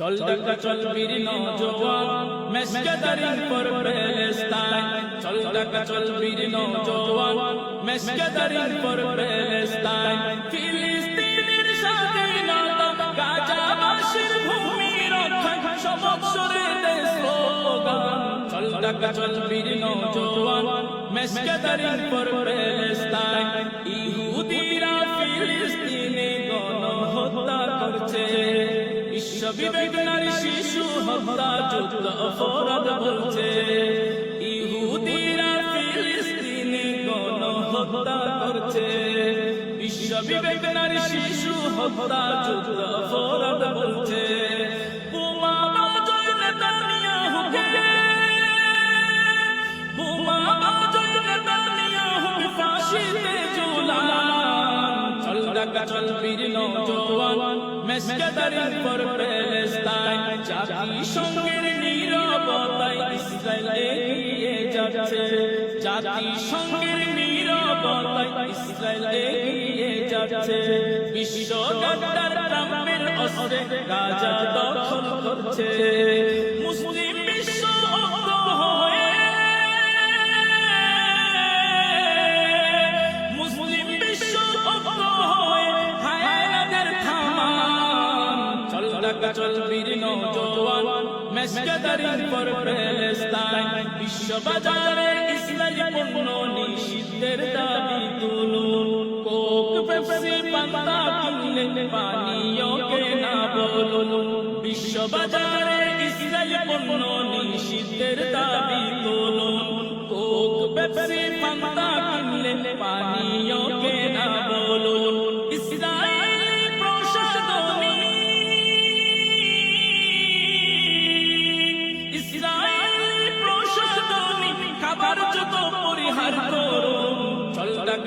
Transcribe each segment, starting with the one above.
চল টাকা চল বীর নৌজওয়ান মেসকাদারিন পর প্যালেস্তাইন। চল টাকা চল বীর নৌজওয়ান মেসকাদারিন পর প্যালেস্তাইন। ফিলিস্তিনের স্বাধীনতা গাজাবাসীর ভূমি রক্ষা সমস্যরে দে স্লোগান। চল টাকা চল বীর নৌজওয়ান মেসকাদারিন পর বিবেক নারী শিশু হত্যা, যুদ্ধ, অপরাধ বলছে। ইহুদিরা ফিলিস্তিনে গণহত্যা করছে। বিশ্ব বিবেক নারী শিশু হত্যা, যুদ্ধ, অপরাধ বলছে। চল বীর নৌজওয়ান মেসকাদারির পর প্যালেস্তাইন জাতি সঙ্গের নীরবতায় ইসরায়েল এগিয়ে যাচ্ছে। জাতি বিশ্ব দখল করছে। চল বীর নৌজওয়ান, মেসকাদারির পর প্যালেস্তাইন বিশ্ব বাজারে ইসরায়েলি পণ্য নিষিদ্ধের দাবি তুলুন। কোক পেপসি পান্তা কিনলে পানীয় কেনা বলুন। বিশ্ব বাজারে ইসরায়েলি পণ্য নিষিদ্ধের দাবি তুলুন। কোক পেপসি পান্তা কিনলে পানীয় কেনা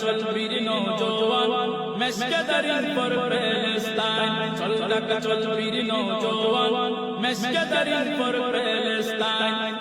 চল বীর নৌজওয়ান মেসকাদারির পর প্যালেস্তাইন চল টাকা চল বীর নৌজওয়ান মেসকাদারির পর প্যালেস্তাইন